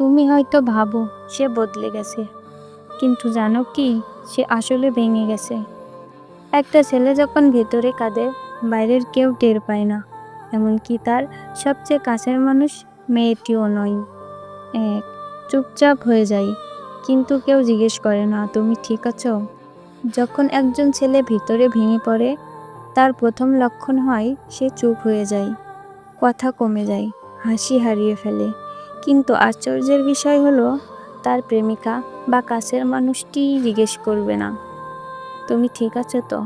তুমি হয়তো ভাবো সে বদলে গেছে। কিন্তু জানো কি? সে আসলে ভেঙে গেছে। একটা ছেলে যখন ভেতরে কাঁদে, বাইরের কেউ টের পায় না। এমনকি তার সবচেয়ে কাছের মানুষ মেয়েটিও নয়। এক, চুপচাপ হয়ে যায় কিন্তু কেউ জিজ্ঞেস করে না, তুমি ঠিক আছো? যখন একজন ছেলে ভিতরে ভেঙে পড়ে, তার প্রথম লক্ষণ হয় সে চুপ হয়ে যায়। কথা কমে যায়, হাসি হারিয়ে ফেলে। কিন্তু আশ্চর্যের বিষয় হলো, তার প্রেমিকা বা কাছের মানুষটি জিজ্ঞেস করবে না। তুমি ঠিক আছো তো?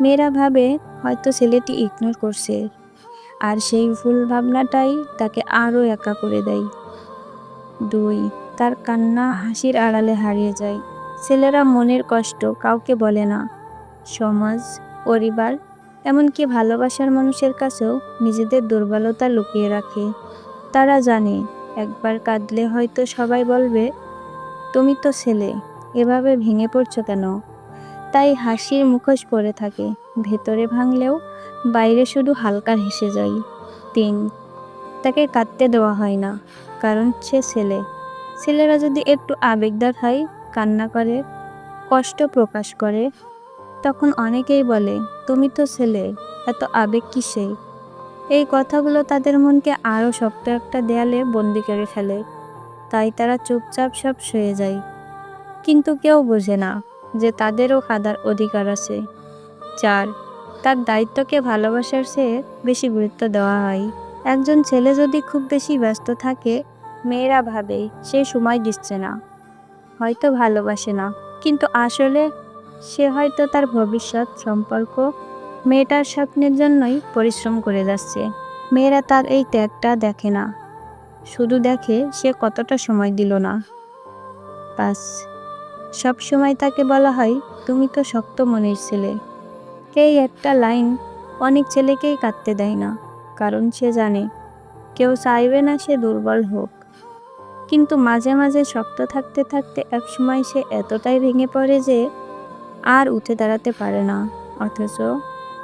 মেয়েরা ভাবে, হয়তো ছেলেটি ইগনোর করছে। আর সেই ভুল ভাবনাটাই তাকে আরও একা করে দেয়। দুই, তার কান্না হাসির আড়ালে হারিয়ে যায়। ছেলেরা মনের কষ্ট কাউকে বলে না। সমাজ, পরিবার, এমনকি ভালোবাসার মানুষের কাছেও নিজেদের দুর্বলতা লুকিয়ে রাখে। তারা জানে একবার কাঁদলে হয়তো সবাই বলবে, তুমি তো ছেলে, এভাবে ভেঙে পড়ছো কেন? তাই হাসির মুখোশ পরে থাকে। ভেতরে ভাঙলেও বাইরে শুধু হালকা হেসে যায়। তিন, তাকে কাঁদতে দেওয়া হয় না, কারণ সে ছেলে। ছেলেরা যদি একটু আবেগদার হয়, কান্না করে, কষ্ট প্রকাশ করে, তখন অনেকেই বলে, তুমি তো ছেলে, এত আবেগ কিসে এই কথাগুলো তাদের মনকে আরও শক্ত একটা দেয়ালে বন্দি করে ফেলে। তাই তারা চুপচাপ সব শুয়ে যায়। কিন্তু কেউ বোঝে না যে তাদেরও কাদার অধিকার আছে। চার, তার দায়িত্বকে ভালোবাসার চেয়ে বেশি গুরুত্ব দেওয়া হয়। একজন ছেলে যদি খুব বেশি ব্যস্ত থাকে, মেয়েরা ভাবে সে সময় দিচ্ছে না। হয়তো ভালোবাসে না, কিন্তু আসলে সে হয়তো তার ভবিষ্যৎ সম্পর্ক মেয়েটার স্বপ্নের জন্যই পরিশ্রম করে যাচ্ছে। মেয়েরা তার এই ত্যাগটা দেখে না। শুধু দেখে সে কতটা সময় দিল না। পাস সব সময় তাকে বলা হয়, তুমি তো শক্ত মনের ছেলে। এই একটা লাইন অনেক ছেলেকেই কাঁদতে দেয় না, কারণ সে জানে, কেউ চাইবে না সে দুর্বল হোক। কিন্তু মাঝে মাঝে শক্ত থাকতে থাকতে একসময় সে এতটাই ভেঙে পড়ে যে, আর উঠে দাঁড়াতে পারে না। অথচ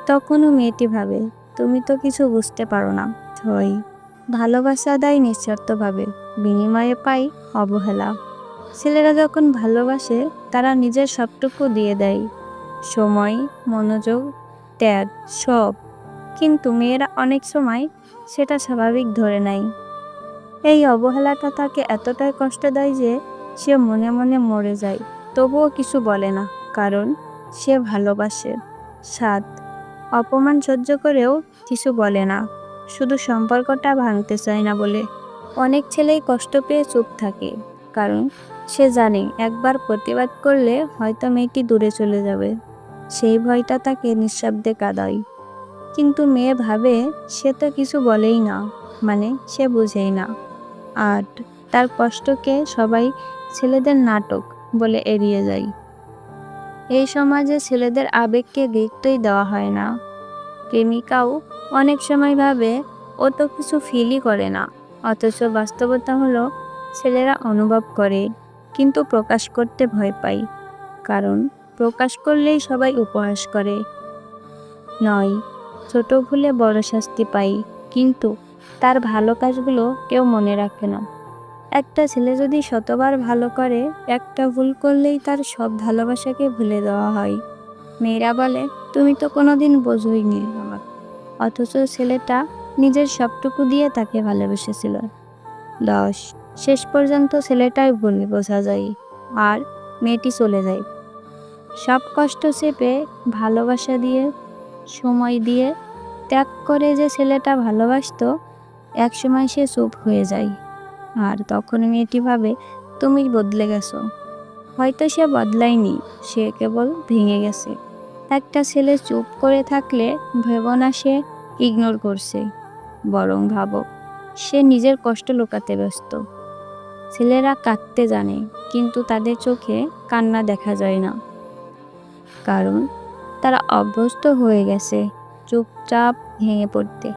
তখনও মেয়েটি ভাবে, তুমি তো কিছু বুঝতে পারো না ছয় ভালোবাসা দেয় নিঃস্বার্থভাবে, বিনিময়ে পাই অবহেলা। ছেলেরা যখন ভালোবাসে, তারা নিজের সবটুকু দিয়ে দেয়। সময়, মনোযোগ, ত্যাগ, সব। কিন্তু মেয়েরা অনেক সময় সেটা স্বাভাবিক ধরে নেয়। এই অবহেলাটা তাকে এতটাই কষ্ট দেয় যে, সে মনে মনে মরে যায়। তবুও কিছু বলে না, কারণ সে ভালোবাসে। সাত অপমান সহ্য করেও কিছু বলে না। শুধু সম্পর্কটা ভাঙতে চায় না বলে। অনেক ছেলেই কষ্ট পেয়ে চুপ থাকে, কারণ সে জানে একবার প্রতিবাদ করলে হয়তো মেয়েটি দূরে চলে যাবে। সেই ভয়টা তাকে নিঃশব্দে কাদায়। কিন্তু মেয়ে ভাবে সে তো কিছু বলেই না মানে সে বুঝেই না। আর তার কষ্টকে সবাই ছেলেদের নাটক বলে এড়িয়ে যায়। এই সমাজে ছেলেদের আবেগকে গুরুত্বই দেওয়া হয় না। প্রেমিকাও অনেক সময় ভাবে, ও তো কিছু ফিলই করে না। অথচ বাস্তবতা হলো, ছেলেরা অনুভব করে, কিন্তু প্রকাশ করতে ভয় পায়। কারণ, প্রকাশ করলেই সবাই উপহাস করে। নয়, ছোট ভুলে বড় শাস্তি পাই, কিন্তু তার ভালো কাজগুলো কেউ মনে রাখে না। একটা ছেলে যদি শতবার ভালো করে, একটা ভুল করলেই তার সব ভালোবাসাকে ভুলে দেওয়া হয়। মেয়েরা বলে, তুমি তো কোনোদিন বোঝোইনি আমার অথচ ছেলেটা নিজের সবটুকু দিয়ে তাকে ভালোবেসেছিল। দশ, শেষ পর্যন্ত ছেলেটাই ভুল বোঝা যায় আর মেয়েটি চলে যায়। সব কষ্ট চেপে, ভালোবাসা দিয়ে, সময় দিয়ে ত্যাগ করে যে ছেলেটা ভালোবাসতো, একসময় সে চুপ হয়ে যায়। আর তখন মেয়েটি ভাবে, তুমি বদলে গেছো। হয়তো সে বদলায়নি, সে কেবল ভেঙে গেছে। একটা ছেলে চুপ করে থাকলে ভেব না সে ইগনোর করছে, বরং ভাবো, সে নিজের কষ্ট লুকাতে ব্যস্ত। ছেলেরা কাঁদতে জানে, কিন্তু তাদের চোখে কান্না দেখা যায় না। কারণ তারা অভ্যস্ত হয়ে গেছে, চুপচাপ ভেঙে পড়তে।